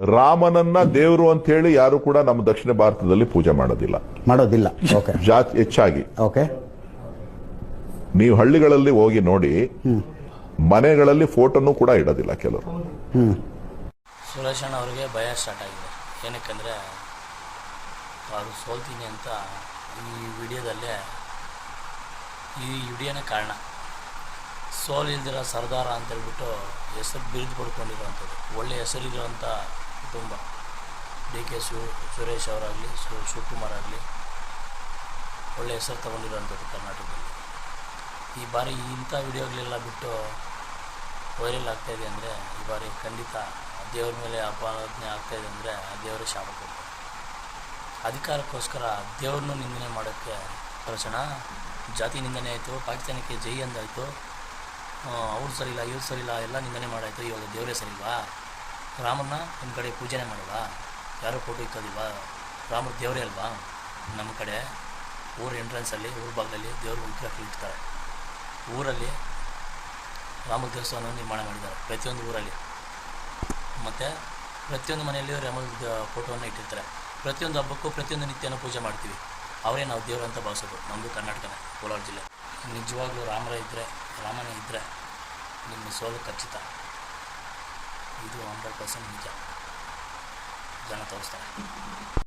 ರಾಮನನ್ನ ದೇವರು ಅಂತ ಹೇಳಿ ಯಾರು ಕೂಡ ನಮ್ಮ ದಕ್ಷಿಣ ಭಾರತದಲ್ಲಿ ಪೂಜೆ ಮಾಡೋದಿಲ್ಲ. ಮಾಡೋದಿಲ್ಲ. ಓಕೆ. ಜಾತಿ ಹೆಚ್ಚಾಗಿ. ಓಕೆ. ನೀವು ಹಳ್ಳಿಗಳಲ್ಲಿ ಹೋಗಿ ನೋಡಿ ಮನೆಗಳಲ್ಲಿ ಫೋಟೋನು ಕೂಡ ಇಡೋದಿಲ್ಲ ಕೆಲವರು. ಸುರೇಶಣ್ಣ ಅವರಿಗೆ ಭಯ ಸ್ಟಾರ್ಟ್ ಆಗಿದೆ. ಏನಕ್ಕೆಂದರೆ ಅವರು ಸೋಲ್ತೀನಿ ಅಂತ ಈ ವಿಡಿಯೋದಲ್ಲೇ ಈ ವಿಡಿಯೋನೇ ಕಾರಣ. ಸೋಲಿಲ್ದಿರೋ ಸರ್ದಾರ ಅಂತ ಹೇಳ್ಬಿಟ್ಟು ಹೆಸರು ಪಡ್ಕೊಂಡಿರೋ ಪಡ್ಕೊಂಡಿರೋವಂಥದ್ದು. ಒಳ್ಳೆ ಹೆಸರಿರೋವಂಥ ಕುಟುಂಬ. ಡಿ ಕೆ ಶಿವ ಸುರೇಶ್ ಅವರಾಗಲಿ, ಸು, ಶಿವಕುಮಾರ್ ಆಗಲಿ, ಒಳ್ಳೆ ಹೆಸರು ತಗೊಂಡಿರೋವಂಥದ್ದು ಕರ್ನಾಟಕದಲ್ಲಿ. ಈ ಬಾರಿ ಇಂಥ ವಿಡಿಯೋಗಳೆಲ್ಲ ಬಿಟ್ಟು ವೈರಲ್ ಆಗ್ತಾಯಿದೆ ಅಂದರೆ, ಈ ಬಾರಿ ಖಂಡಿತ ದೇವ್ರ ಮೇಲೆ ಅಪಾರಾಧನೆ ಆಗ್ತಾಯಿದೆ ಅಂದರೆ, ಆ ದೇವರೇ ಶಾಪ ಕೊಡ್ತಾರೆ. ಅಧಿಕಾರಕ್ಕೋಸ್ಕರ ದೇವ್ರನ್ನೂ ನಿಂದನೆ ಮಾಡೋಕ್ಕೆ ತಕ್ಷಣ ಜಾತಿ ನಿಂದನೆ ಆಯಿತು, ಪಾಕಿಸ್ತಾನಕ್ಕೆ ಜೈ ಅಂದಾಯಿತು. ಅವ್ರು ಸರಿಯಿಲ್ಲ, ಇವ್ರು ಸರಿಯಿಲ್ಲ, ಎಲ್ಲ ನಿಂದನೆ ಮಾಡಾಯಿತು. ಇವಾಗ ದೇವರೇ ಸರಿಲ್ವಾ ರಾಮನ್ನ ನಿಮ್ಮ ಕಡೆ ಪೂಜೆನೆ ಮಾಡುವ ಯಾರೂ ಫೋಟೋ ಇಕ್ಕೋದಿಲ್ವಾ ರಾಮನ ದೇವರೇ ಅಲ್ವಾ? ನಮ್ಮ ಕಡೆ ಊರ ಎಂಟ್ರೆನ್ಸಲ್ಲಿ ಊರ ಭಾಗದಲ್ಲಿ ದೇವ್ರ ವಿಗ್ರಹ ಇಡ್ತಾರೆ ಊರಲ್ಲಿ ರಾಮ ದೇವಸ್ಥಾನವನ್ನು ನಿರ್ಮಾಣ ಮಾಡಿದ್ದಾರೆ, ಪ್ರತಿಯೊಂದು ಊರಲ್ಲಿ. ಮತ್ತು ಪ್ರತಿಯೊಂದು ಮನೆಯಲ್ಲಿ ರಾಮನ ಫೋಟೋವನ್ನು ಇಟ್ಟಿರ್ತಾರೆ. ಪ್ರತಿಯೊಂದು ಹಬ್ಬಕ್ಕೂ ಪ್ರತಿಯೊಂದು ನಿತ್ಯನೂ ಪೂಜೆ ಮಾಡ್ತೀವಿ. ಅವರೇ ನಾವು ದೇವರು ಅಂತ ಭಾವಿಸೋದು ನಮ್ಮದು ಕರ್ನಾಟಕನೇ, ಕೋಲಾರ ಜಿಲ್ಲೆ. ನಿಜವಾಗ್ಲೂ ರಾಮರ ಇದ್ದರೆ ರಾಮನೇ ಇದ್ದರೆ ನಿಮ್ಮ ಸೋಲು ಖಚಿತ. ಇದು ಹಂಡ್ರೆಡ್ ಪರ್ಸೆಂಟ್ ನಿಜ ಜನ ತೋರಿಸ್ತಾರೆ